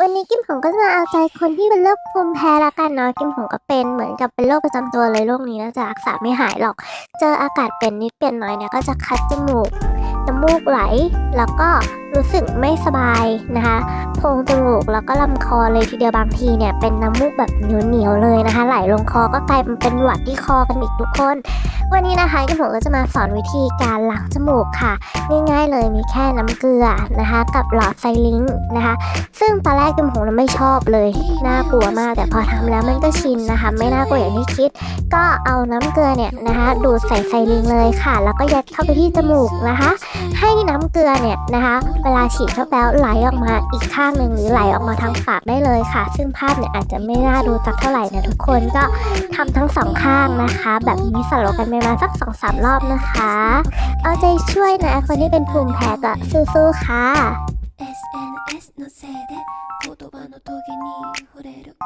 วันนี้กิมหงก็จะมาเอาใจคนที่เป็นโรคภูมิแพ้ละกันเนาะกิมหงก็เป็นเหมือนกับเป็นโรคประจำตัวเลยโรคนี้น่าจะรักษาไม่หายหรอก เจออากาศเปลี่ยนนิดเปลี่ยนหน่อยเนี่ยก็จะคัดจมูกน้ำมูกไหล แล้วก็รู้สึกไม่สบายนะคะโพรงจมูกแล้วก็ลำคอเลยทีเดียวบางทีเนี่ยเป็นน้ำมูกแบบเหนียวๆเลยนะคะ ไหลลงคอก็กลายเป็นหวัดที่คอกันอีกทุกคน วันนี้นะคะกิมหงก็จะมาสอนวิธีการล้างจมูกค่ะ ง่ายๆเลยมีแค่น้ำเกลือนะคะ กับหลอดไซลิงนะคะ อนแรกกิมหงน่ะไม่ชอบเลย น่ากลัวมาก แต่พอทำแล้วมันก็ชินนะคะ ไม่น่ากลัวอย่างที่คิด ก็เอาน้ำเกลือเนี่ยนะคะ ดูดใส่ไซลิงเลยค่ะ แล้วก็ยัดเข้าไปที่จมูกนะคะ ให้น้ำเกลือเนี่ยนะคะ เวลาฉีดเข้าไปแล้วไหลออกมาอีกข้างหนึ่งหรือไหลออกมาทางปากได้เลยค่ะ ซึ่งภาพเนี่ยอาจจะไม่น่าดูสักเท่าไหร่นะทุกคนก็ทำทั้งสองข้างนะคะ แบบนี้สโลกันไปมาสักสองสามรอบนะคะ เอาใจช่วยนะคนที่เป็นภูมิแพ้ก็สู้ๆค่ะ 性で言葉の棘に触れる。